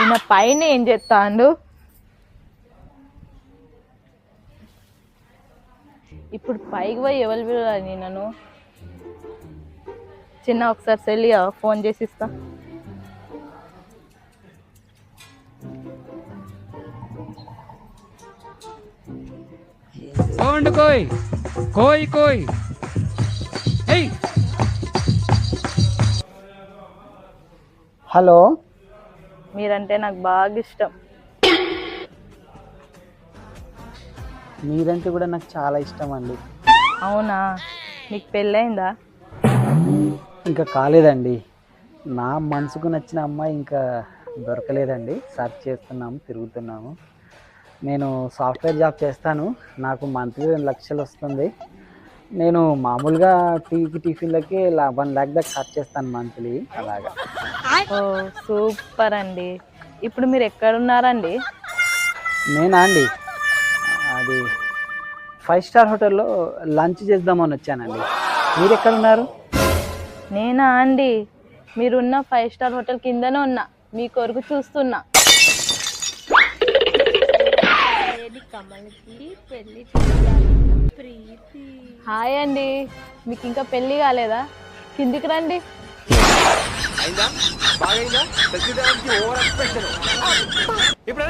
ఈయన పైన ఏం చెప్తాండు ఇప్పుడు పైకి పోయి ఎవరు పిలవాలి నన్ను చిన్న ఒకసారి సెల్లి ఫోన్ చేసి ఇస్తా. సౌండ్ కోయ్ కోయ్ కోయ్. ఏయ్. హలో. మీరంటే నాకు బాగా ఇష్టం. మీరంటే కూడా నాకు చాలా ఇష్టం అండి. అవునా? మీకు పెళ్ళయిందా? ఇంకా కాలేదండి. నా మనసుకు నచ్చిన అమ్మాయి ఇంకా దొరకలేదండి. సర్చ్ చేస్తున్నాము తిరుగుతున్నాము. నేను సాఫ్ట్వేర్ జాబ్ చేస్తాను. నాకు మంత్లీ రెండు లక్షలు వస్తుంది. నేను మామూలుగా టీకి టిఫిన్లకి వన్ ల్యాక్ దాకా ఖర్చు చేస్తాను మంత్లీ. అలాగా. ఓ సూపర్ అండి. ఇప్పుడు మీరు ఎక్కడున్నారండి? నేనా అండి? అది ఫైవ్ స్టార్ హోటల్లో లంచ్ చేద్దామని వచ్చానండి. మీరు ఎక్కడ ఉన్నారు నేనా అండి? మీరున్న ఫైవ్ స్టార్ హోటల్ కిందనే ఉన్నా. మీ కొరకు చూస్తున్నా. హాయ్ అండి. మీకు ఇంకా పెళ్ళి కాలేదా? కిందికి రండి. ఇప్పుడు